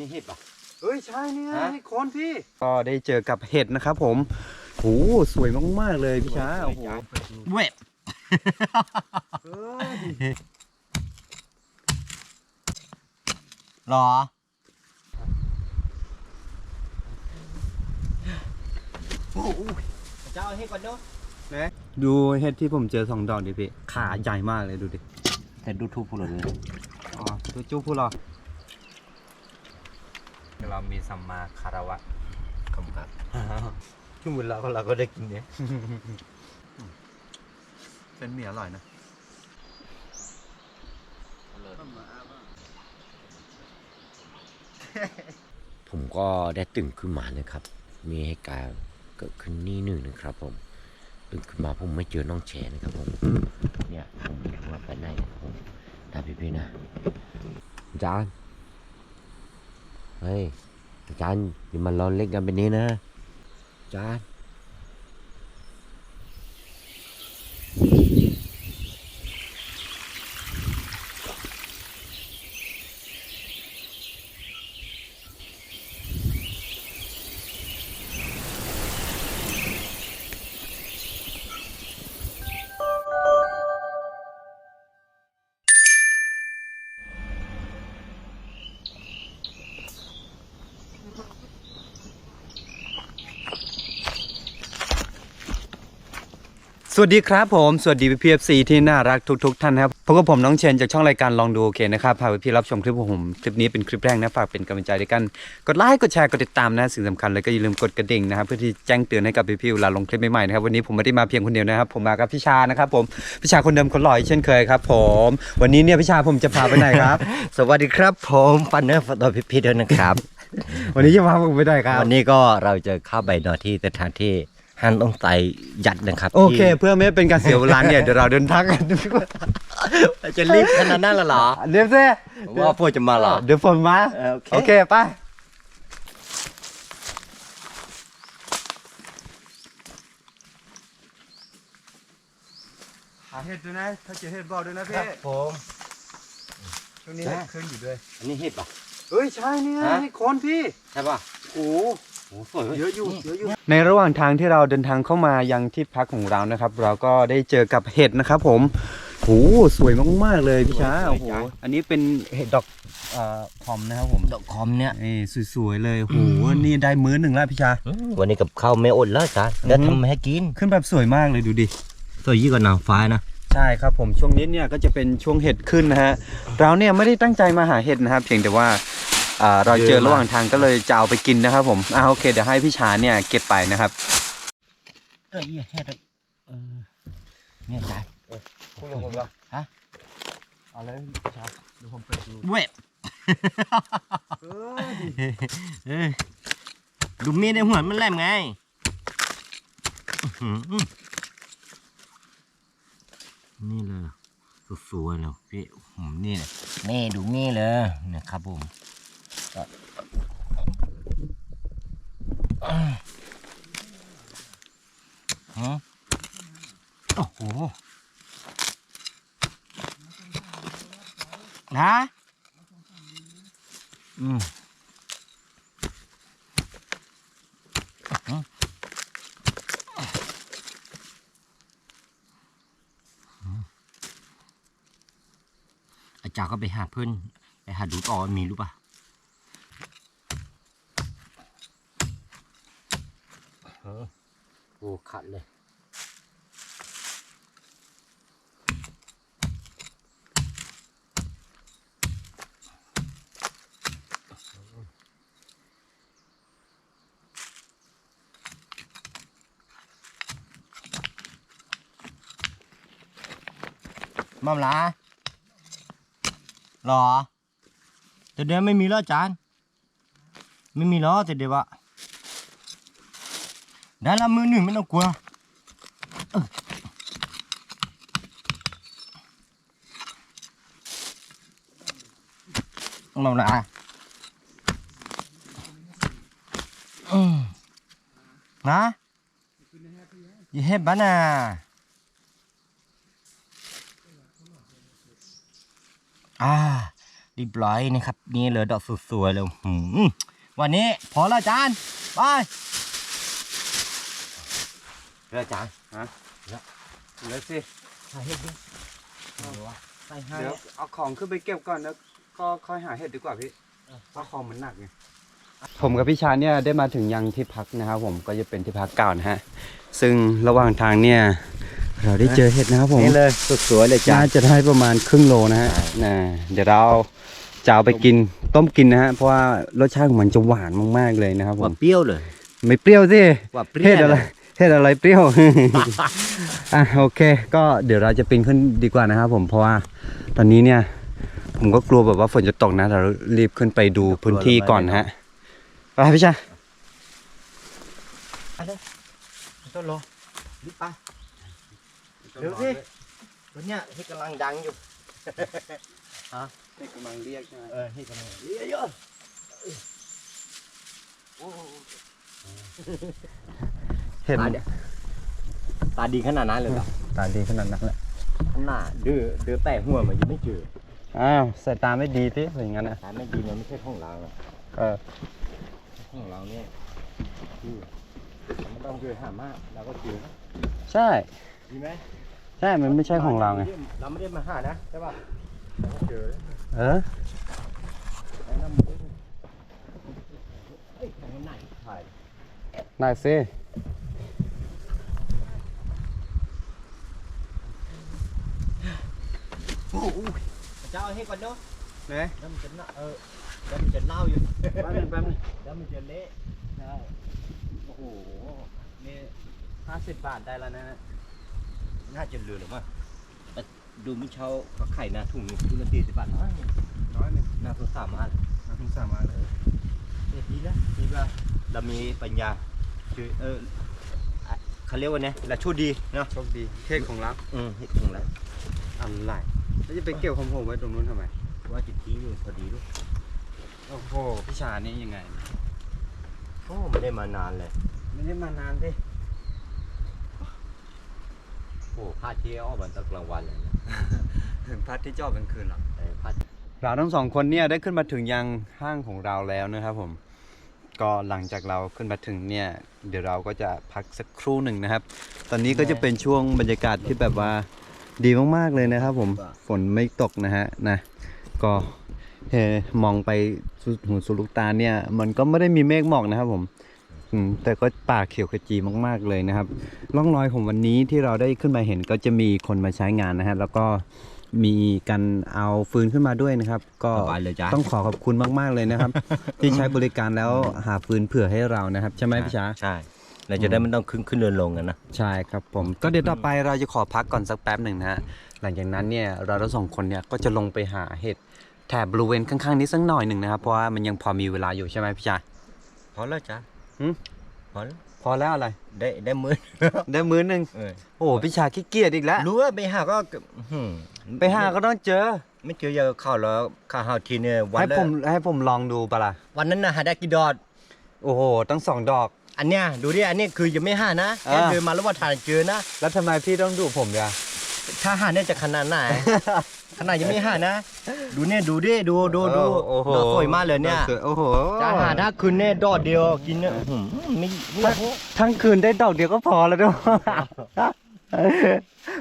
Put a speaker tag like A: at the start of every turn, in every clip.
A: นี่เห็ดปะ
B: เฮ้ยใช่เนี่ย
A: ฮะ
B: ให้คนพี่ก็ได้เจอกับเห็ดนะครับ ผมโหสวยมากๆเลยพี่ช้าโอ้โห
A: เว็บ
B: เฮ้ย
A: หรอเจ้าเอาให้ก่อนเนาะ
B: ดูเห็ดที่ผมเจอสองดอกดิพี่ขาใหญ่มากเลยดูดิ
A: แต่ดูทูบพูดเลย
B: อ๋อตัวจู้พูดเหรอ
A: เรามีสัมมาคารวะคำครับที่มือเราก็เราก็ได้กินเนี่ย
B: เป็นเมียอร่อยนะ
C: ผมก็ได้ตื่นขึ้นมานะครับ มีเหตุการณ์เกิดขึ้นนี่หนึ่งนะครับ ผม ตื่นขึ้นมาผมไม่เจอน้องแชร์นะครับผม เนี่ยผมไม่รู้ว่าไปไหนนะครับผมตามพี่ๆนะอาจารย์ เฮ้ยอาจารย์อย่ามาล้อเล่นกันแบบนี้นะอาจารย์
B: สวัสดีครับผม สวัสดีพี่พีเอฟซีที่น่ารักทุกๆท่านนะครับพบกับผมน้องเชนจากช่องรายการลองดูโอเคนะครับพาพี่ๆรับชมคลิปของผมคลิปนี้เป็นคลิปแรกนะฝากเป็นกำลังใจด้วยกัน กดไลค์กดแชร์กดติดตามนะสิ่งสำคัญเลยก็อย่าลืมกดกระดิ่งนะครับเพื่อที่แจ้งเตือนให้กับพี่ๆเวลาลงคลิปใหม่ๆนะครับวันนี้ผมไม่ได้มาเพียงคนเดียวนะครับผมมากับพี่ชานะครับผมพี่ชาคนเดิมคนหล่ออีกเช่นเคยครับ ผม วันนี้เนี่ยพี่ชาผมจะพาไปไหนครับ
A: สวัสดีครับผมปันเนอร์ฟอตพี่ๆด้วยนะครับ
B: วันนี้จะพาผมไปไหนครับ
A: วันนี้ก็เราจะเข้าไปนอนที่สถานที่ ฮันต้องไตยัดนะครับ
B: โอเค
A: ที่
B: เพื่อไม่ให้เป็นการเสียเวลาเนี่ยเดี๋ยวเราเดินทางกันดีกว่า
A: จะรีบขนาดนั้นเหรอ
B: เดี๋ยวสิ
A: ว่าพวกจะมาเหรอ
B: เดี๋ยวฝนมา
A: เออโอเค
B: โอเคไปหาเห็ดด้วยนะถ้าเจอเห็ดบอกด้วยนะพี่
A: ผม
B: ช่วงนี้เห็ดขึ้นอยู่ด้วย
C: อันนี้เห็ดปะ
B: เฮ้ยใช่เนี่ย
C: ฮะ
B: ให้คนพี่
C: ใช่ปะ
B: โอ้
C: โอ้สวย เว้ย
B: เยอะอยู่เยอะอยู่ในระหว่างทางที่เราเดินทางเข้ามายังที่พักของเรานะครับ เราก็ได้เจอกับเห็ดนะครับ ผมโหสวยมากๆเลยพี่ช้าโอ้โหอันนี้เป็นเห็ดดอกเอ่อพอมนะครับผม
A: ดอกคอมเนี่ย
B: เอ้สวยๆเลยโหนี่ได้มื้อหนึ่งแล้วพี่ชา
A: วันนี้กับข้าวไม่อดแล้วจ้ะเดี๋ยว
B: อือฮึ
A: ทำให้กิน
B: ขึ้นแบบสวยมากเลยดูดิ
A: สวยยิ่งกว่านางฟ้านะ
B: ใช่ครับผมช่วงนี้เนี่ยก็จะเป็นช่วงเห็ดขึ้นนะฮะเราเนี่ยไม่ได้ตั้งใจมาหาเห็ดนะครับเพียงแต่ว่าอ่า เราเจอระหว่างทางก็เลยจะเอาไปกินนะครับ ผมอ่าโอเคเดี๋ยวให้พี่ชาเนี่ยเก็บไปนะครับ
A: เอ้ยแค่เออเนี่ยจ้ะ
B: คุณผมเหรอ
A: ฮะ
B: เอาเลยพี่ชาเดี๋ยวผมเปิดดู
A: เว็บเออดูมีดในหัวมันแหลมไงอื้อหือนี่เลยสวยๆเลยพี่ผมนี่เลยนี่ดูนี่เลยนะครับผมก็ฮะ โอ้โห นะ อืมอาจารย์ก็ไปหาเพื่อนไปหาดูต่อมีรู้ป่ะโอ้ ขัดเลยมัมละหรอแต่เดี๋ยวไม่มีแล้วอาจารย์ ไม่มีแล้วแต่เดี๋ยวอะ ได้ละมือหนึ่งไม่ต้องกลัวเออมัมละอืมนะอย่าเห็บบ้าน่ะอ่าเรีบร้อยนะครับ นี่เลยดอกสวยๆเลยวันนี้พอแล้วจารย์ไป เรืออาจารย์
B: เดี๋ยวสิ
A: ใส่เห็ดดิเอาวะใส่ให้
B: เดี๋ยวเอาของขึ้นไปเก็บก่อนแล้วก็ค่อยหาเห็ดดีกว่าพี่เพราะของมันหนักไงผมกับพี่ชาเนี่ยได้มาถึงยังที่พักนะครับผมก็จะเป็นที่พักเก่านะฮะซึ่งระหว่างทางเนี่ยเราได้เจอเห็ดนะครับผม
A: นี่เลยสวยๆเลยอาจาร
B: น่า
A: ย์
B: จะได้ประมาณครึ่งโลนะฮะ
A: ใช่
B: นะเดี๋ยวเราจะเอาไปกินต้มกินนะฮะเพราะว่ารสชาติของมันจะหวานมากๆเลยนะครับผ
A: ว่ามเปรี้ยวเลย
B: ไม่เปรี้ยวสิ
A: ว่าเปรี้
B: เห็
A: ยว
B: ดอะไร เห็ดอะไรเปรี้ยว อะโอเค ก็เดี๋ยวเราจะปีนขึ้นดีกว่านะครับผมเพราะว่าตอนนี้เนี่ย ผมก็กลัวแบบว่าฝนจะตกนะเรารีบขึ้นไปดูพื้นที่ก่อนนะฮะไปพี่ชายไป
A: ต้นโลรีบไปเดี๋ยวสิตัวเนี้ยที่กำลังดังอยู่
B: เด็กกำลังเรียกใช่ไหม
A: เออที่กำลังเรียอะโอ้
B: เห็น
A: ตาเนี่ยตาดีขนาดนั้นเลยเหรอ
B: ตาดีขนาดนั้นแหละ
A: ขนาดดื้อดื้อแต่หัวมันยังไม่เจอ
B: อ้าวสายตาไม่ดีสิอย่างนั้นนะ
A: ตาไม่ดีมันไม่ใช่ของเราอะ
B: เออ
A: ของเราเนี่ยคือเราไม่ต้องเจอหามากเราก็เจอ
B: ใช่
A: ดีไหม
B: ใช่มันไม่ใช่ของเราไง
A: เราไม่ได้มาหานะใช่ป่ะเราก็เจอ
B: เออ
A: ไอ้น้ำมือเฮ้ยของมันไหนถ่าย
B: ได้สิ
A: โอ้โหเจ้าเอา ให้ก่อนเนาะ
B: ไหน
A: แล้วมันจะเน่าเออแล้วมันจะเน่าอยู่
B: แป๊บนึงแป๊บนึง
A: แล้วมันจะเละใช่
B: โอ้โหนี่ห้าสิบบาทได้แล้วนะฮะ
A: น่าจะเหลือหรือมั้งแต่ดูมิเช้าก็ไข่นะถุงหนึงถุงละสี่สิบบาทน้อย
B: ร้อยหนึ่ง
A: น่าสงสารมาก
B: น้ำพึ่งสามารถเลย
A: เด็ดดีแล้วดีว่าเรามีปัญญาคือเอออะเขาเรียกว่าไงเราโชคดีเนาะ
B: โชคดีเค้กของเรา
A: อืมเห็ดของเรา
B: อะไร แล้วจะไปเกี่ยวของผมไว้ตรงนู้นทำไม
A: ว่าจะทิ้งอยู่พอดีด้วย
B: โอ้โหพี่ชานี่ยังไง
A: โอ้ไม่ได้มานานเลย
B: ไม่ได้มานานดิ
A: โอ้พาเที่ยวออกมาตอนกลางวันเลยนะ
B: ถึงพัดที่จอบกลางคืนหรอ
A: เออพา
B: เราทั้งสองคนเนี่ยได้ขึ้นมาถึงยังห้างของเราแล้วนะครับผม ก็หลังจากเราขึ้นมาถึงเนี่ย เดี๋ยวเราก็จะพักสักครู่หนึ่งนะครับ ตอนนี้ก็จะเป็นช่วงบรรยากาศที่แบบว่า ดีมากๆเลยนะครับ ผมฝนไม่ตกนะฮะนะก็เออมองไปสุดหูสุดลูกตาเนี่ย มันก็ไม่ได้มีเมฆหมอกนะครับผมอืมแต่ก็ป่าเขียวขจีมากๆเลยนะครับร่องรอยของวันนี้ที่เราได้ขึ้นมาเห็นก็จะมีคนมาใช้งานนะฮะแล้วก็มีการเอาฟืนขึ้นมาด้วยนะครับ ก็
A: สบายเลยจ้ะ
B: ต้องขอขอบคุณมาก ๆเลยนะครับ ที่ใช้บริการแล้วหาฟืนเผื่อให้เรานะครับ ใช่ไหมพี่ช้า
A: ใช่ เราจะได้ไม่ต้องขึ้นขึ้นเดินลงกันนะ
B: ใช่ครับผม ก็เดี๋ยวต่อไปเราจะขอพักก่อนสักแป๊บหนึ่งนะฮะ หลังจากนั้นเนี่ยเราทั้งสองคนเนี่ยก็จะลงไปหาเห็ดแถบบริเวณข้างๆนี้สักหน่อยหนึ่งนะครับ เพราะว่ามันยังพอมีเวลาอยู่ใช่ไหมพี่ช้า
A: พอแล้วจ้ะ
B: หืม
A: พอแล้ว
B: พอแล้วอะไร
A: ได้ได้มือ
B: ได้มื้อหนึ่ง
A: เออ
B: โอ้พี่ชาขี้เกียจอีกแล้ว
A: รู้ว่าไปหาก็อื้อหือ
B: ไปหาก็ต้องเจอ
A: ไม่เจอเยอะเข้าแล้วข้าวหาทีเนี่ยวัน
B: ให้
A: ละ
B: ผมให้ผมลองดูปะล่ะ
A: วันนั้นนะหาได้กี่ดอด
B: โอ้โหตั้งสองดอก
A: อันเนี้ยดูดิอันเนี้ยคือยังไม่หานะแค่
B: อ่า
A: เดินมาแล้วว่าทานเจอนะ
B: แล้วทำไมพี่ต้องดูผมเนี่ย
A: ถ้าหาเนี่ยจะขนาดไหนขนาดยังไม่หานะ ดูเนี่ยดูดิดูดูดู
B: โอ้โห
A: ดอกสวยมากเลยเนี่ย
B: ดอกสวโอ้โห
A: จะหาถ้าคืนเนี่ยดอดเดียวกินเนี่ยอื้อหือไม่ไม่พอ
B: ทั้งคืนได้ดอกเดียวก็พอแล้วด้วย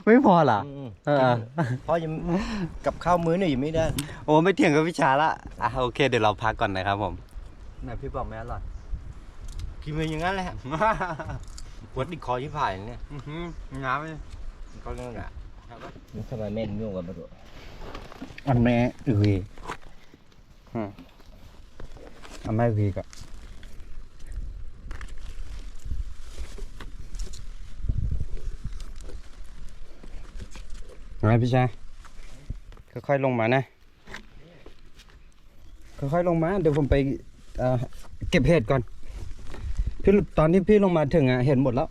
B: ไม่พอเหรอ
A: อืม
B: เออ
A: เพราะยังกับข้าวมื้อเนี่ยยังไม่ได้
B: โอ้ไม่เถียงกับพี่ชาละอะโอเคเดี๋ยวเราพักก่อนนะครับผมไหนพี่บอกไม่อร่อย
A: กินไปอย่างนั้นแหละปวดติดคอที่ผ่ายเนี่ย
B: งามเลย
A: ก็เรื่องอะทำไมแม่นยุ่งกันมาดู
B: อันแม่อืออันแม่วีก็ไงพี่ชายค่อยๆลงมานะ ค่อยๆลงมา เดี๋ยวผมไปเอ่อเก็บเห็ดก่อน พี่ตอนที่พี่ลงมาถึงอะเห็นหมดแล้ว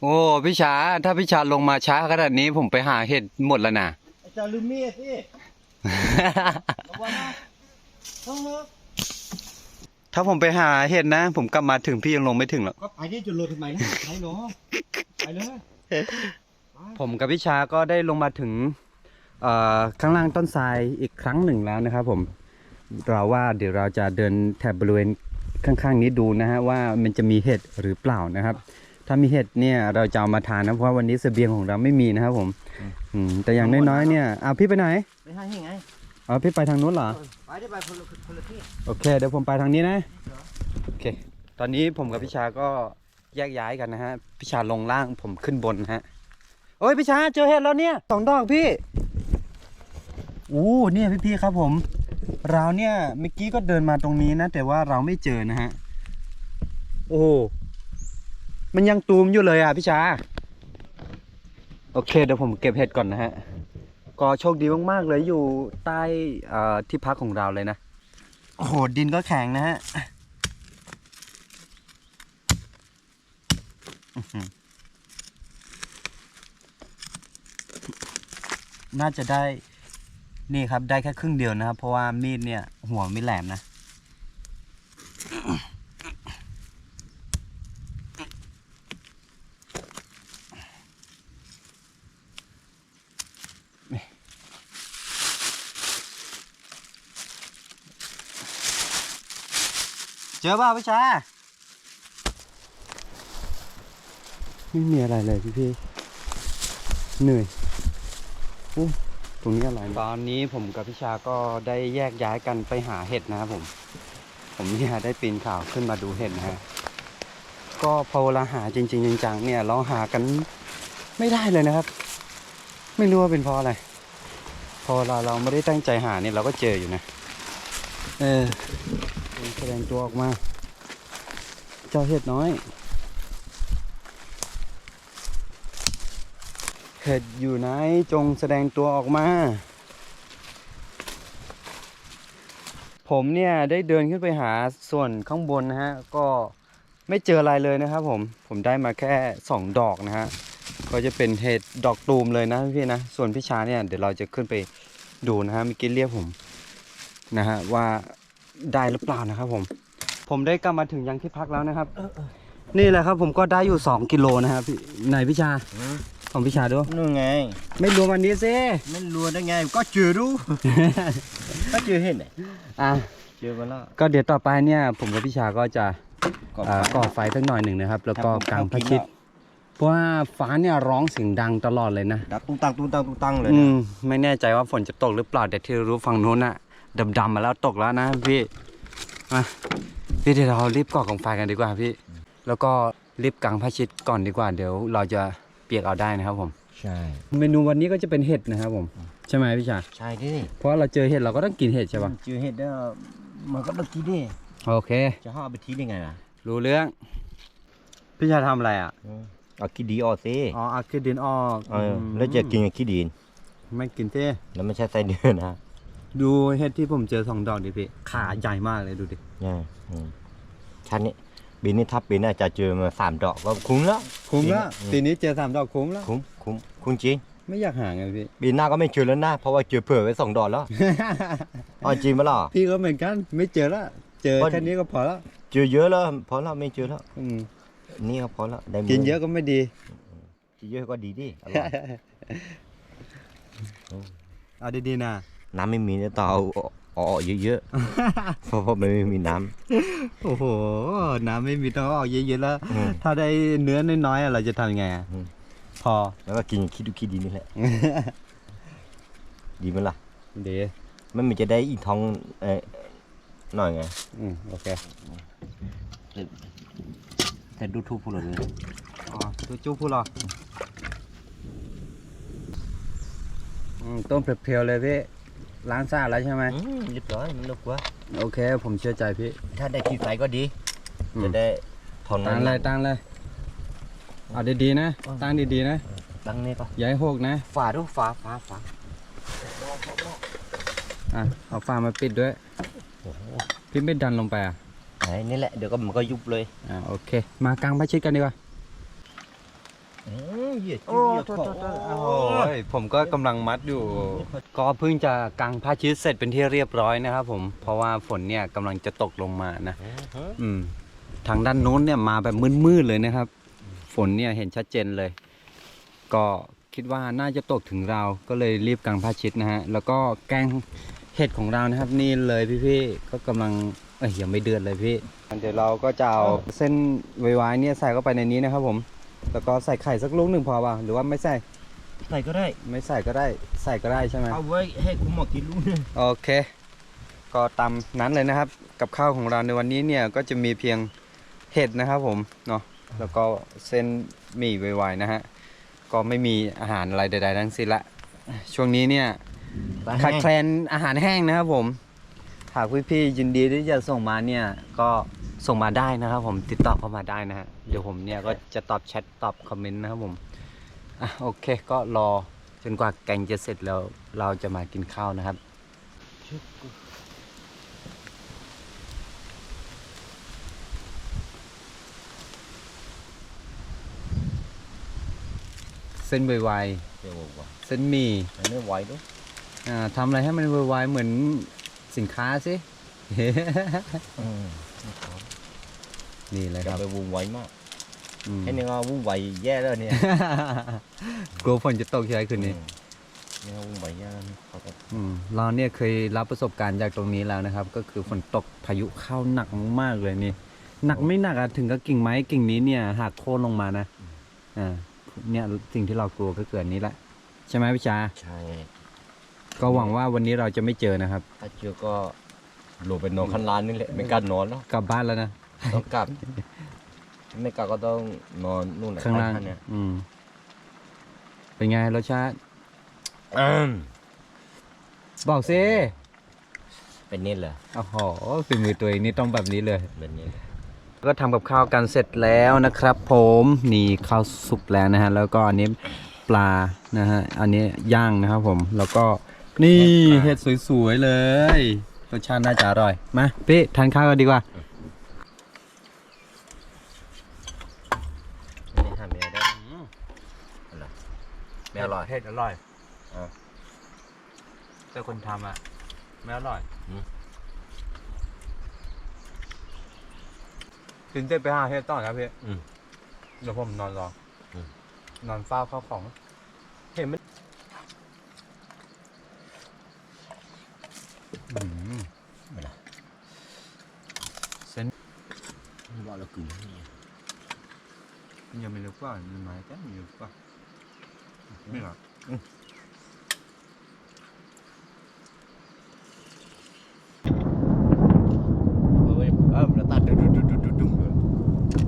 B: โอ้พี่ชาถ้าพี่ชาลงมาช้าขนาดนี้ผมไปหาเห็ดหมดแล้วนะ
A: อาจารย์ลืมมีดสิระวังนะเออ
B: ถ้าผมไปหาเห็ดนะ ผมกลับมาถึงพี่ยังลงไม่ถึงหรอก
A: ก็ไปที่จุดโลทำไมนะไปเนาะไปเลยไป
B: ผมกับพิชาก็ได้ลงมาถึงเอ่อข้างล่างต้นทรายอีกครั้งหนึ่งแล้วนะครับผม เราว่าเดี๋ยวเราจะเดินแถบบริเวณข้างๆนี้ดูนะฮะว่ามันจะมีเห็ดหรือเปล่านะครับ ถ้ามีเห็ดเนี่ยเราจะเอามาทานนะเพราะว่าวันนี้เสบียงของเราไม่มีนะครับผมอืมแต่อย่างน้อยๆเนี่ยเอาพี่ไปไหน
A: ไม่ใช่ยังไง
B: อ๋อพี่ไปทางนู้นเหรอ
A: ไปได้ไปคนละคนละที่
B: โอเคเดี๋ยวผมไปทางนี้นะโอเค ตอนนี้ผมกับพิชาก็แยกย้ายกันนะฮะพิชาลงล่างผมขึ้นบนนะฮะโอ้ยพิชาเจอเห็ดแล้วเนี่ยสองดอกพี่อู้เนี่ยพี่ๆครับผม เราเนี่ยเมื่อกี้ก็เดินมาตรงนี้นะ แต่ว่าเราไม่เจอนะฮะ โอ้โหมันยังตูมอยู่เลยอะพิชา โอเคเดี๋ยวผมเก็บเห็ดก่อนนะฮะ ก็โชคดีมากๆเลยอยู่ใต้เอ่อที่พักของเราเลยนะ โอ้โหดินก็แข็งนะฮะอื้อหือน่าจะได้ นี่ครับได้แค่ครึ่งเดียวนะครับ เพราะว่ามีดเนี่ยหัวไม่แหลมนะ เจอเปล่าพี่ชาไม่มีอะไรเลยพี่พี่เหนื่อยอู้ ตรงนี้อะไรตอนนี้ผมกับพี่ชาก็ได้แยกย้ายกันไปหาเห็ดนะครับผม ผมเนี่ยได้ปีนข่าวขึ้นมาดูเห็ดนะฮะก็พอเวลาหาจริงๆจังๆเนี่ยเราหากันไม่ได้เลยนะครับ ไม่รู้ว่าเป็นเพราะอะไร พอเราเราไม่ได้ตั้งใจหาเนี่ยเราก็เจออยู่นะ เออแสดงตัวออกมา เจ้าเห็ดน้อย เห็ดอยู่ไหนจงแสดงตัวออกมา ผมเนี่ยได้เดินขึ้นไปหาส่วนข้างบนนะฮะ ก็ไม่เจออะไรเลยนะครับผม ผมได้มาแค่สองดอกนะฮะ ก็จะเป็นเห็ดดอกตูมเลยนะพี่นะ ส่วนพี่ชาเนี่ยเดี๋ยวเราจะขึ้นไปดูนะฮะเมื่อกี้เรียกผมนะฮะว่าได้หรือเปล่านะครับผม ผมได้กลับมาถึงยังที่พักแล้วนะครับ นี่แหละครับผมก็ได้อยู่ 2 กิโลนะครับพี่ไหนพี่ชา ของพี่ชาดู
A: นู่นไง
B: ไม่รวมอันนี้ซิ
A: ไม่รู้ได้ไง ก็เจอดูก็เจอเห็นไหน
B: อะ
A: เจอมาแล้ว
B: ก็เดี๋ยวต่อไปเนี่ย ผมกับพี่ชาก็จะ
A: ก่อน
B: อ่าก่อไฟสักหน่อยหนึ่งนะครับ แล้วก็
A: ครับผม
B: กางพระชิดเพราะว่าฟ้าเนี่ยร้องเสียงดังตลอดเลยนะ
A: ดับตุ้งตังตุ้งตังตุ้งตังเลย
B: อื
A: นะ
B: มไม่แน่ใจว่าฝนจะตกหรือเปล่าแต่ที่รู้ฝั่งนู้นอะดำๆมาแล้วตกแล้วนะพี่มาพี่เดี๋ยวเรารีบก่อกองไฟกันดีกว่าพี่ แล้วก็รีบกางผ้าชิดก่อนดีกว่า เดี๋ยวเราจะ เปียกเอาได้นะครับผม
A: ใช่
B: เมนูวันนี้ก็จะเป็นเห็ดนะครับผม ใช่ไหมพี่ชา
A: ใช่ดิ
B: เพราะเราเจอเห็ดเราก็ต้องกินเห็ดใช่ปะ
A: เจอเห็ดแล้วมันก็ต้องกินดิ
B: โอเค
A: จะห่อไปทิ้งได้ไงล่ะ
B: รู้เรื่อง พี่ชาทำอะไรอะ
A: เอาขี้ดีออกสิ
B: อ๋อเอาขี้ดินออก
A: เออแล้วจะกินกับขี้ดิน
B: ไม่กินเต้
A: แล้วไม่ใช่ไส้เดือนนะ
B: ดูเห็ดที่ผมเจอสองดอกดิพี่ขาใหญ่มากเลยดูดิ
A: เนี่ยอืมชั้นนี้ ปีนี้ถ้าปีหน้าจะเจอมาสามดอกก็คุ้มแล้ว
B: คุ้มละ
A: อืม
B: ปีนี้เจอสามดอกคุ้มละ
A: คุ้มคุ้มคุ้มจริง
B: ไม่อยากหาไงพี่
A: ปีหน้าก็ไม่เจอแล้วนะเพราะว่าเจอเผื่อไว้สองดอกแล้วเอาจริงปะล่ะ
B: พี่ก็เหมือนกัน ไม่เจอละเจอ
A: วัน
B: แค่นี้ก็พอละ
A: เจอเยอะแล้วพอแล้วไม่เจอแล้ว
B: อืม
A: นี่ก็พอแล้วได้หมด
B: กินเยอะก็ไม่ดี
A: กินเยอะก็ดีดิอร่อย
B: เอาดีๆนะ
A: น้ำไม่มีเนี่ยต้องเอาเอาออกเยอะๆ เพราะว่ามันไม่มีน้
B: โอ้โห น้ำไม่มีต้องออกเยอะๆแล้วำ
A: อืม
B: ถ้าได้เนื้อน้อยๆอะเราจะทำยังไงอะ
A: อืม
B: พอ
A: แล้วก็กินคิดดูคิดดีนี่แหละ ดีไหมล่ะ
B: ดี
A: มันมันจะได้อีกท้องเออหน่อยไง
B: อืมโอเค
A: แต่ดูทูพูดเลย
B: อ๋อตัวจู้พูดหรออืมต้มเปรียวๆเลยพี่ ล้างสะอาดแล้วใช่ไหม
A: เรียบร้อยมันเลิกว่า
B: โอเค ผมเชื่อใจพี่
A: ถ้าได้ขี้ใสก็ดี
B: อืม
A: จะได้ทน
B: ตั้งเลยตั้งเลยเอาดีๆนะตั้งดีๆนะ
A: ตั้งนี่ก็
B: อย่าให้หกนะ
A: ฝาดูฝาฝาฝา
B: อะเอาฟ้ามาปิดด้วย
A: โอ้โห
B: พี่ไม่ดันลงไปอะ
A: ไหนนี่แหละเดี๋ยวก็มันก็ยุบเลย
B: อ่าโอเค มากางพระชิดกันดีกว่า
A: เหยียด
B: โอ้โทษโทษโทษโอ้ยผมก็กำลังมัดอยู่ ก็เพิ่งจะกางผ้าชีสเสร็จเป็นที่เรียบร้อยนะครับผม เพราะว่าฝนเนี่ยกำลังจะตกลงมานะ อืม ทางด้านโน้นเนี่ยมาแบบมืดๆเลยนะครับ ฝนเนี่ยเห็นชัดเจนเลย ก็โอเคคิดว่าน่าจะตกถึงเรา ก็เลยรีบกางผ้าเชิดนะฮะ แล้วก็แกงเห็ดของเรานะครับนี่เลยพี่ๆ ก็กำลังเอ้ยยังไม่เดือดเลยพี่ เดี๋ยวเราก็จะเอาเส้นไวๆเนี่ยใส่เข้าไปในนี้นะครับผม แล้วก็ใส่ไข่สักลูกหนึ่งพอป่ะหรือว่าไม่ใส่
A: ใส่ก็ได้
B: ไม่ใส่ก็ได้ใส่ก็ได้ใช่ไหม
A: เอาไว้ให้คุณหมอกินลูกนึง
B: โอเค ก็ตามนั้นเลยนะครับ กับข้าวของเราในวันนี้เนี่ยก็จะมีเพียงเห็ดนะครับผมเนาะแล้วก็เส้นหมี่ไวๆนะฮะก็ไม่มีอาหารอะไรใดๆทั้งสิ้นละ ช่วงนี้เนี่ยขาดแคลนอาหารแห้งนะครับผมหากพี่ๆยินดีที่จะส่งมาเนี่ยก็ ส่งมาได้นะครับ ผมติดต่อเข้ามาได้นะฮะเดี๋ยวผมเนี่ยก็จะตอบแชทตอบคอมเมนต์นะครับผมอะโอเคก็รอจนกว่าแกงจะเสร็จแล้วเราจะมากินข้าวนะครับเส้นไว
A: เดี๋ยวบอกว่า
B: ๆเส้นหมี่
A: อันนี้ไหวด้วย
B: อ่าทำอะไรให้มันไวๆเหมือนสินค้าสิ
A: อืม
B: นี่เลย
A: อ
B: ค
A: ย่า
B: รับ
A: ไปวุ่นวายมาก
B: อืม
A: แค่นี้ก็วุ่นวายแย่แล้วเนี่ย
B: กลัวฝนจะตกใช่ไหมคืนนี้
A: อืมเนี่ยวุ่นวายแย่แล้วเขาก็
B: อืมเราเนี่ยเคยรับประสบการณ์จากตรงนี้แล้วนะครับ ก็คือฝนตกพายุเข้าหนักมากๆเลยนี่ หนักไม่หนักอะถึงกับกิ่งไม้กิ่งนี้เนี่ยหักโค่นลงมานะอ่าเนี่ยสิ่งที่เรากลัวก็เกิดนี้แหละใช่ไหมพี่ชา
A: ใช่
B: ก็หวังว่าวันนี้เราจะไม่เจอนะครับ
A: ถ้าเจอก็ลงไปนอนข้างล่างนี่แหละไม่กล้านอนแล้ว
B: กลับบ้านแล้วนะ
A: ต้องกลับ ไม่กลับก็ต้องนอนนู่นแหละ
B: ข้างล่าง
A: เนี่ย
B: อืม เป็นไงรสชาติ
A: อืม
B: บอกสิ
A: เป็นนี่แหละ
B: โอ้โหฝีมือตัวเองนี่ต้องแบบนี้เลย
A: เป็นนี่แหละ
B: ก็ทำกับข้าวกันเสร็จแล้วนะครับ ผมนี่ข้าวสุกแล้วนะฮะ แล้วก็อันนี้ปลานะฮะ อันนี้ย่างนะครับผม แล้วก็นี่เห็ดสวยๆเลยรสชาติน่าจะอร่อย มาพี่ทานข้าวกันดีกว่า
A: อันนี้ห้ามไม่ได้อะไร ไม่อร่อย
B: เห็ดอร่อย
A: อ่า
B: แต่คนทำอะ ไม่อร่อย
A: อืม
B: กินเสร็จไปหาเห็ดต่อครับพี่
A: อืม
B: เดี๋ยวผมนอนรออ
A: ม
B: นอนเฝ้าข้าวของ
A: เห็นมัน
B: อืม
A: บอกแล้วกึ่งนี่
B: ยังไม่รู้ว่ามันมาแต่ไม่รู้ว่า ไม่หรอ
A: ตัดดุดุดุดุดุดุเลย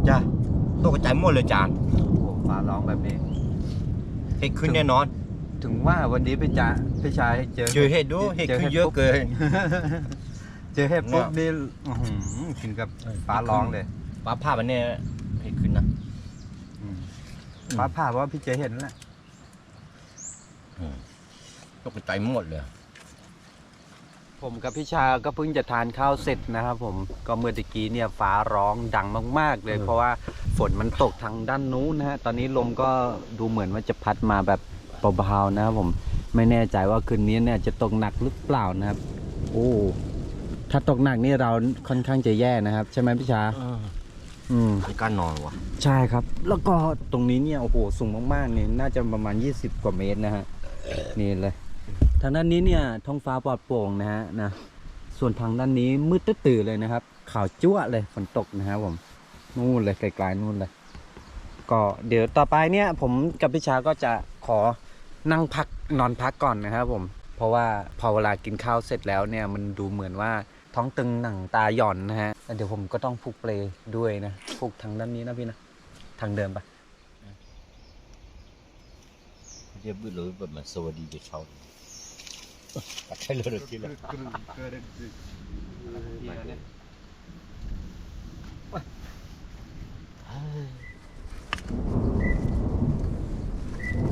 A: จ้าตกใจหมดเลยจาน
B: โอ้โหฟ้าร้องแบบนี้
A: เห็ดขึ้นแน่นอน
B: ถึงว่าวันนี้พี่จ่าพี่ชายเจอ
A: เจอเห็ดดูเห็ดขึ้นเยอะเกิน
B: เจอเห็ดปุ๊บนี่อื้หือถึงกับฟ้าร้องเลย
A: ป้าผ้ามันนี่ยเห็ดขึ้นนะ
B: ฟ้าผ่าเพราะว่าพี่เจเห็นนั่นแหละ
A: ตกใจหมดเลย
B: ผมกับพี่ชาก็เพิ่งจะทานข้าวเสร็จนะครับผมก็เมื่อตะกี้เนี่ยฟ้าร้องดังมาก ๆ เลย
A: เออ
B: เพราะว่าฝนมันตกทางด้านนู้นนะฮะตอนนี้ลมก็ดูเหมือนว่าจะพัดมาแบบเบาๆนะครับผมไม่แน่ใจว่าคืนนี้เนี่ยจะตกหนักหรือเปล่านะครับ โอ้ถ้าตกหนักนี่เราค่อนข้างจะแย่นะครับ ใช่ไหมพี่ชาอืม
A: ไม่กล้านอนวะ
B: ใช่ครับ แล้วก็ตรงนี้เนี่ยโอ้โหสูงมากๆเนี่ยน่าจะประมาณ 20 กว่าเมตรนะฮะนี่เลย ทางด้านนี้เนี่ยท้องฟ้าปลอดโปร่งนะฮะนะส่วนทางด้านนี้มืดตื้อเลยนะครับขาวจั่วเลยฝนตกนะครับผมนู่นเลยไกลๆนู่นเลย ก็เดี๋ยวต่อไปเนี่ย ผมกับพี่ชาก็จะขอนั่งพักนอนพักก่อนนะครับผม เพราะว่าพอเวลากินข้าวเสร็จแล้วเนี่ยมันดูเหมือนว่าท้องตึงหนังตาหย่อนนะฮะแล้วเดี๋ยวผมก็ต้องผูกเปลด้วยนะผูกทางด้านนี้นะพี่นะทางเดิมปะ
A: เรียบเลยแบบมันสวัสดีเดี๋ยวเช้า ตัดให้เลยทีละ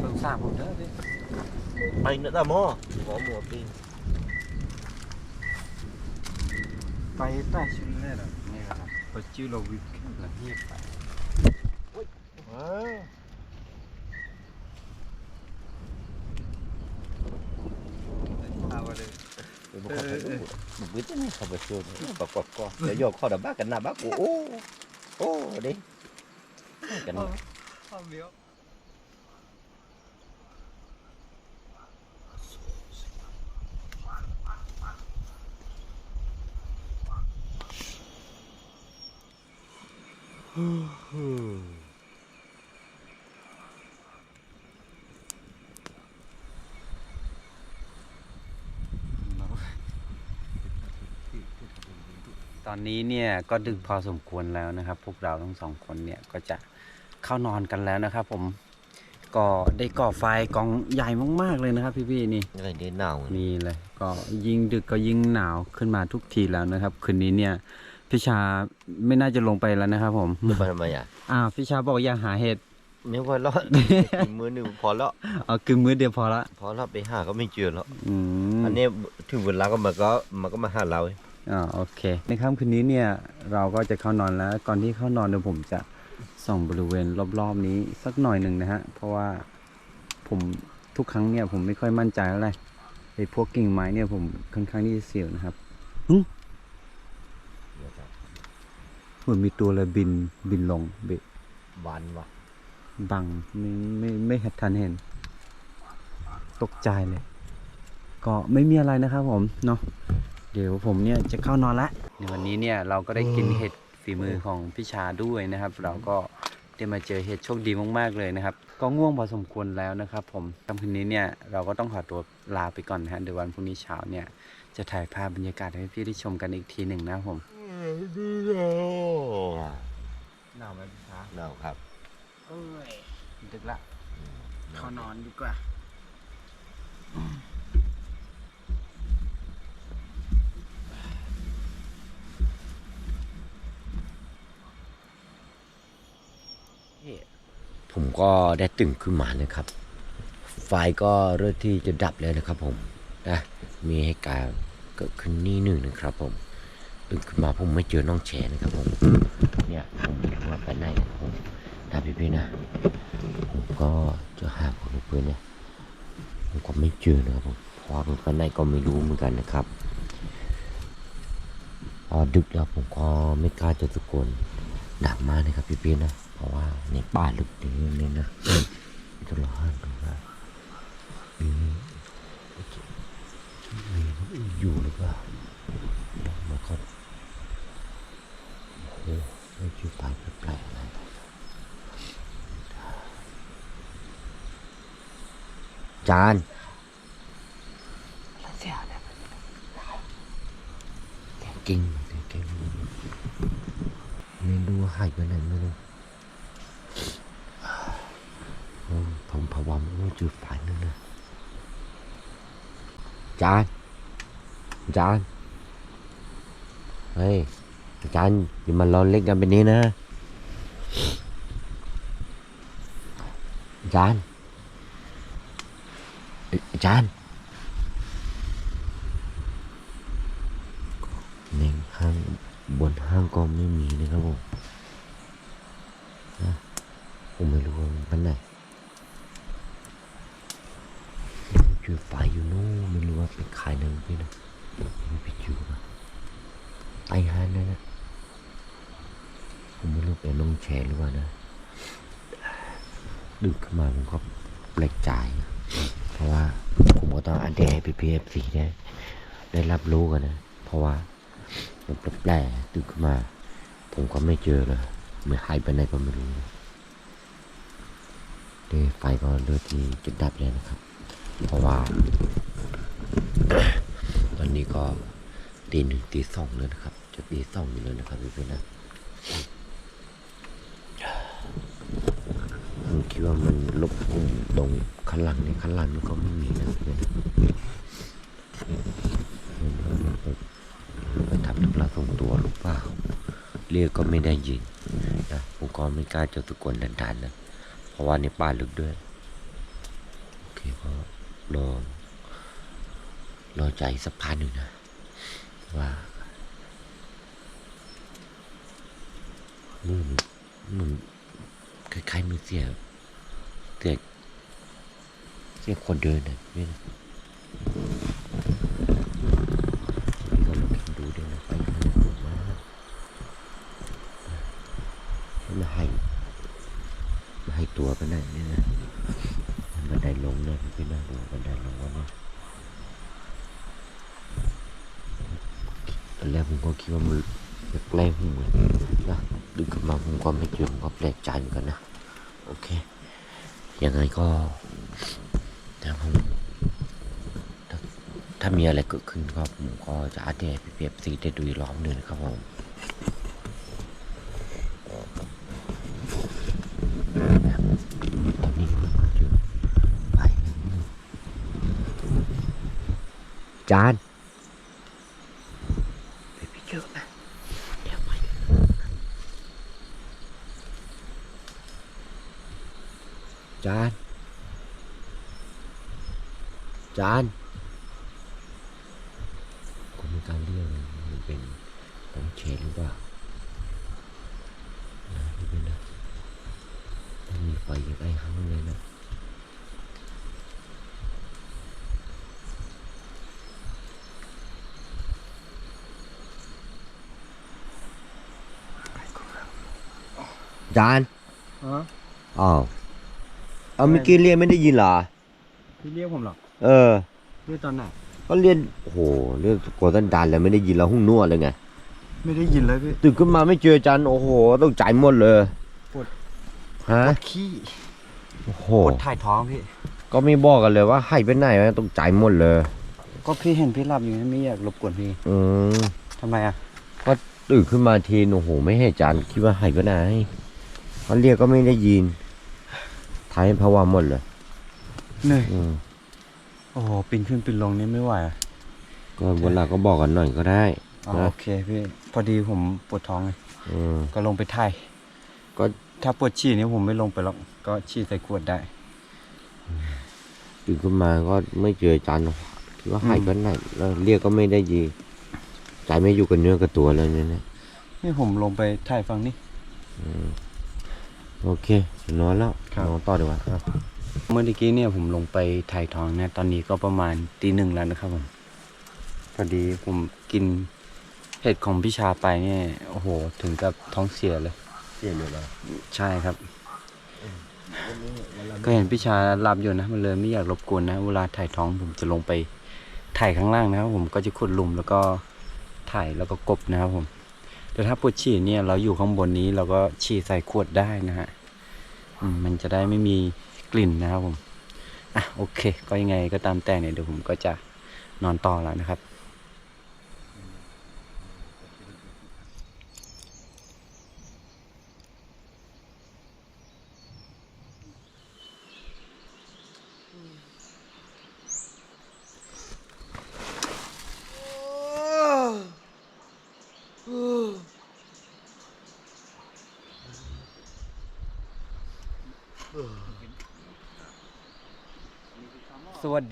B: สงสารผมเด้อพี่
A: ไปเนื้อต
B: บึ้
A: ดนี่เขาไปชวนปกปกก็จะโยกข้อดับบ้ากันหน้าบ้ากูโอ้โอ้ดิกัน
B: อืม ตอนนี้เนี่ยก็ดึกพอสมควรแล้วนะครับ พวกเราทั้งสองคนเนี่ยก็จะเข้านอนกันแล้วนะครับ ผมก็ได้ก่อไฟกองใหญ่มากๆเลยนะครับ พี่ๆนี่
A: อะไรเด่นหนาว
B: นี่เลยก็ยิ่งดึกก็ยิ่งหนาวขึ้นมาทุกทีแล้วนะครับ คืนนี้เนี่ยพี่ชาไม่น่าจะลงไปแล้วนะครับ ผม
A: มาทำไมอะ
B: อ้าวพี่ชาบอกอย่าหาเห็ด
A: ไม่พอแล้วกินมือหนึ่งพอแล้ว
B: เอากึ่งมื้อเดียวพอละ
A: พอแล้วไปหาก็ไม่เจอแล้ว
B: อืม
A: อันนี้ถึงเวลาก็มาก็มันก็มาหาเรา
B: อ่าโอเค ในค่ำคืนนี้เนี่ยเราก็จะเข้านอนแล้ว ก่อนที่เข้านอนเดี๋ยวผมจะส่องบริเวณรอบๆนี้สักหน่อยหนึ่งนะฮะ เพราะว่าผมทุกครั้งเนี่ยผมไม่ค่อยมั่นใจอะไรไอ้พวกกิ่งไม้เนี่ยผมค่อนข้างที่จะเสียวนะครับหึเหมือนมีตัวอะไรบินบินลงเบะ
A: วันวะ
B: บังไม่ไม่ไม่ไม่ทันเห็น ตกใจเลย ก็ไม่มีอะไรนะครับผมเนาะ เดี๋ยวผมเนี่ยจะเข้านอนละในวันนี้เนี่ยเราก็ได้กินเห็ดฝีมือของพี่ชาด้วยนะครับ เราก็ได้มาเจอเห็ดโชคดีมากๆเลยนะครับ ก็ง่วงพอสมควรแล้วนะครับ ผมค่ำคืนนี้เนี่ยเราก็ต้องขอตัวลาไปก่อนนะฮะเดี๋ยววันพรุ่งนี้เช้าเนี่ยจะถ่ายภาพบรรยากาศให้พี่ได้ชมกันอีกทีหนึ่งนะครับผม
D: หนาวไหมพี่ชา
A: หนาวครับ
B: เอ้ยดึกละเข้านอนดีกว่า
A: ผมก็ได้ตื่นขึ้นมานะครับ ไฟก็เริ่มที่จะดับแล้วนะครับผมนะมีเหตุการณ์เกิดขึ้นนี่หนึ่งนะครับ ผมตื่นขึ้นมาผมไม่เจอน้องแชนะครับผมเนี่ยผมไม่รู้ว่าไปไหนนะครับผมนะพี่ๆนะผมก็จะหาคนเพื่อนเนี่ยผมก็ไม่เจอนะครับผมเพราะว่าผมไปไหนก็ไม่รู้เหมือนกันนะครับพอดึกแล้วผมก็ไม่กล้าจะตะโกนดังมากนะครับพี่ๆนะ เพราะว่าในป่าลึกนี้เนี่ยนะจะร้อนดูว่ามีมีคนอื่นอยู่หรือเปล่าแล้วก็โอ้โหไม่ชื่อไปแปลกๆนะจานเก่งเก่งไม่รู้หายไปไหนไม่รู้ ผม ผมภาวะไม่จุดไฟนั่นนะจานจารย์เฮ้ยอาจารย์อย่ามาล้อเล่นกันแบบนี้นะอาจารย์อาจารย์ในห้างบนห้างก็ไม่มีนะครับผมนะผมไม่รู้ว่ามันไหน จุดไฟอยู่นู่นไม่รู้ว่าเป็นใครนะพี่นะไม่ไปจูนะไอฮันนั่นนะผมไม่รู้เป็นน้องแชร์หรือว่านะดึกขึ้นมาผมก็แปลกใจนะเพราะว่าผมก็ต้องอันเดให้พีพีเอฟซีได้ได้รับรู้กันนะ เพราะว่ามันแปลกๆดึกขึ้นมา ผมก็ไม่เจอเลยไม่หายไปไหนก็ไม่รู้เดยวไฟก็เลือที่จะดับแล้วนะครับ เพราะว่า ตอนนี้ก็ตีหนึ่งตีสองแล้วนะครับ จะตีสองอยู่แล้วนะครับพี่เพื่อนนะผมคิดว่ามันลบมุมตรงข้างหลังในข้างหลังมันก็ไม่มีนะเพื่อนนะไปทำธุระส่งตัวหรือเปล่าเรียกก็ไม่ได้ยินนะผมก็ไม่กล้าจะตะโกนดันๆนะ เพราะว่าในป่าลึกด้วย รอรอใจสักพักหนึ่งนะว่ามือมันมันคล้ายๆมือเสียเสียเสียคนเดินนะนี่นะนี่ก็ลองดดูด้วยนะไปข้างหน้ามาให้ให้ตัวไปไหนเนี่ยนะ บันไดลงนะพี่พี่นะดูบันไดลงวะเนี่ยตอนแรกผมก็คิดว่ามันแกล้งผมเหมือนนะดึกขึ้นมาผมก็ไม่เจอผมก็แปลกใจเหมือนกันนะ โอเค ยังไงก็ถ้าผมถ้าถ้ามีอะไรเกิดขึ้นก็ผมก็จะอัปเดตให้พี่เปียบซีได้ดูอีกรอบหนึ่งนะครับผมตอนนี้มันอยู่ไป จานไปพี่เจอไหมเดี๋ยวไปจาน จานก็มีการเรียกมันเป็นต้องเชนหรือเปล่านะดูด้วยนะมันมีไฟอยู่ใกล้ข้างเลยนะ จานอ้าวเอาเมื่อกี้เรียกไม่ได้ยินเหรอ
B: พี่เรียกผมหรอ
A: เออ
B: เรียกตอนไหน
A: ก็เรียนโอ้โหเรียนโกตันดันแล้วไม่ได้ยินแล้วห้องนวดเลยไง
B: ไม่ได้ยินเลยพี่
A: ตื่นขึ้นมาไม่เจอจันโอ้โหต้องจ่ายหมดเลย
B: ปวด
A: ฮะ
B: ปวดขี้
A: โอ้โห
B: ปวดถ่ายท้องพี่
A: ก็ไม่บอกกันเลยว่าให้ไปไหนวะต้องจ่ายหมดเลย
B: ก็พี่เห็นพี่หลับอยู่นะไม่อยากรบกวนพี่
A: อืม
B: ทำไมอะ
A: ตื่นขึ้นมาทีโอ้โหไม่ให้จันคิดว่าให้ไปไหน เขาเรียกก็ไม่ได้ยินทายภาวะหมดเลย
B: เหนื่อย
A: อืม
B: โอ้โหปีนขึ้นปีนลงนี่ไม่ไหวอะ
A: ก็เวลาก็บอกกันหน่อยก็ได้
B: อ๋อ
A: นะ
B: โอเคพี่พอดีผมปวดท้องไง
A: อืม
B: ก็ลงไปถ่าย
A: ก็
B: ถ้าปวดฉี่นี่ผมไม่ลงไปหรอกก็ฉี่ใส่ขวดได้
A: ตื่นขึ้นมาก็ไม่เจอจันคิดว่าให้ไปไหนแล้วเรียกก็ไม่ได้ยินใจไม่อยู่กับเนื้อกับตัวเลยเนี่ยนะ
B: นี่ผมลงไปถ่ายฟังนี่
A: โอเคนอนแล้ว
B: ครับ
A: นอนต่อดีกว่าครับ
B: เมื่อกี้เนี่ยผมลงไปถ่ายท้องนะตอนนี้ก็ประมาณตีหนึ่งแล้วนะครับผมพอดีผมกินเห็ดของพี่ชาไปเนี่ยโอ้โห ถึงกับท้องเสียเลย
A: เปลี่ยนเลยเหรอ
B: ใช่ครับ ก็เห็นพี่ชาหลับอยู่นะ มันเลยไม่อยากรบกวนนะ เวลาถ่ายท้องผมจะลงไปถ่ายข้างล่างนะครับผมก็จะขุดหลุมแล้วก็ถ่ายแล้วก็กบนะครับผม แต่ถ้าปวดฉี่เนี่ยเราอยู่ข้างบนนี้เราก็ฉี่ใส่ขวดได้นะฮะมมันจะได้ไม่มีกลิ่นนะครับผมอะโอเค ก็ยังไงก็ตามแต่เนี่ยเดี๋ยวผมก็จะนอนต่อแล้วนะครับ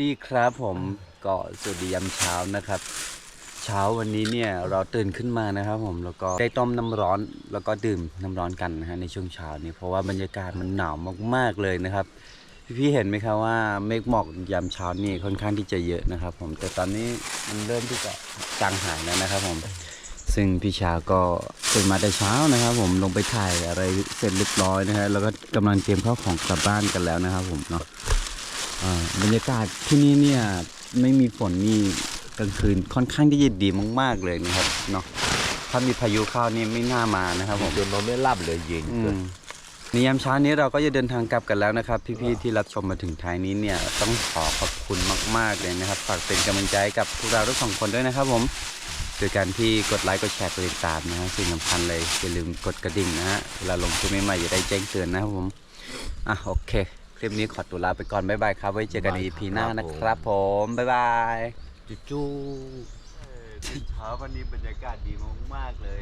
B: ดีครับผมก็สวัสดียามเช้านะครับ เช้าวันนี้เนี่ยเราตื่นขึ้นมานะครับผมแล้วก็ได้ต้มน้ำร้อนแล้วก็ดื่มน้ำร้อนกันนะฮะในช่วงเช้านี้เพราะว่าบรรยากาศมันหนาวมากๆเลยนะครับพี่ๆเห็นไหมครับว่าเมฆหมอกยามเช้านี่ค่อนข้างที่จะเยอะนะครับ ผมแต่ตอนนี้มันเริ่มที่จะจางหายแล้วนะครับผมซึ่งพี่ชาก็ตื่นมาแต่เช้านะครับ ผมลงไปถ่ายอะไรเสร็จเรียบร้อยนะฮะแล้วก็กำลังเตรียมข้าวของกลับบ้านกันแล้วนะครับ ผมเนาะ บรรยากาศที่นี่เนี่ยไม่มีฝนนี่กลางคืนค่อนข้างที่จะดีมาก ๆ เลยนะครับเนาะถ้ามีพายุเข้านี่ไม่น่ามานะครับผม
A: จนนอนไม่หลับเลยเย็น
B: อื
A: เกิ
B: ม
A: น
B: ในยามเช้านี้เราก็จะเดินทางกลับกันแล้วนะครับ พี่ๆที่รับชมมาถึงท้ายนี้เนี่ยต้องขอขอบคุณมาก ๆ เลยนะครับ ฝากเป็นกำลังใจให้กับพวกเราทั้งสองคนด้วยนะครับผมโดยการที่กดไลค์กดแชร์กดติดตามนะฮะสิ่งสำคัญเลยอย่าลืมกดกระดิ่งนะฮะเวลาลงคลิปใหม่ๆจะได้แจ้งเตือนนะครับผมอะโอเค คลิปนี้ขอตัวลาไปก่อน บ๊ายบายครับ ไว้เจอกันใน EP หน้านะครับผม บ๊ายบาย
A: จู่
B: เช้าวันนี้บรรยากาศดีมากๆเล
A: ย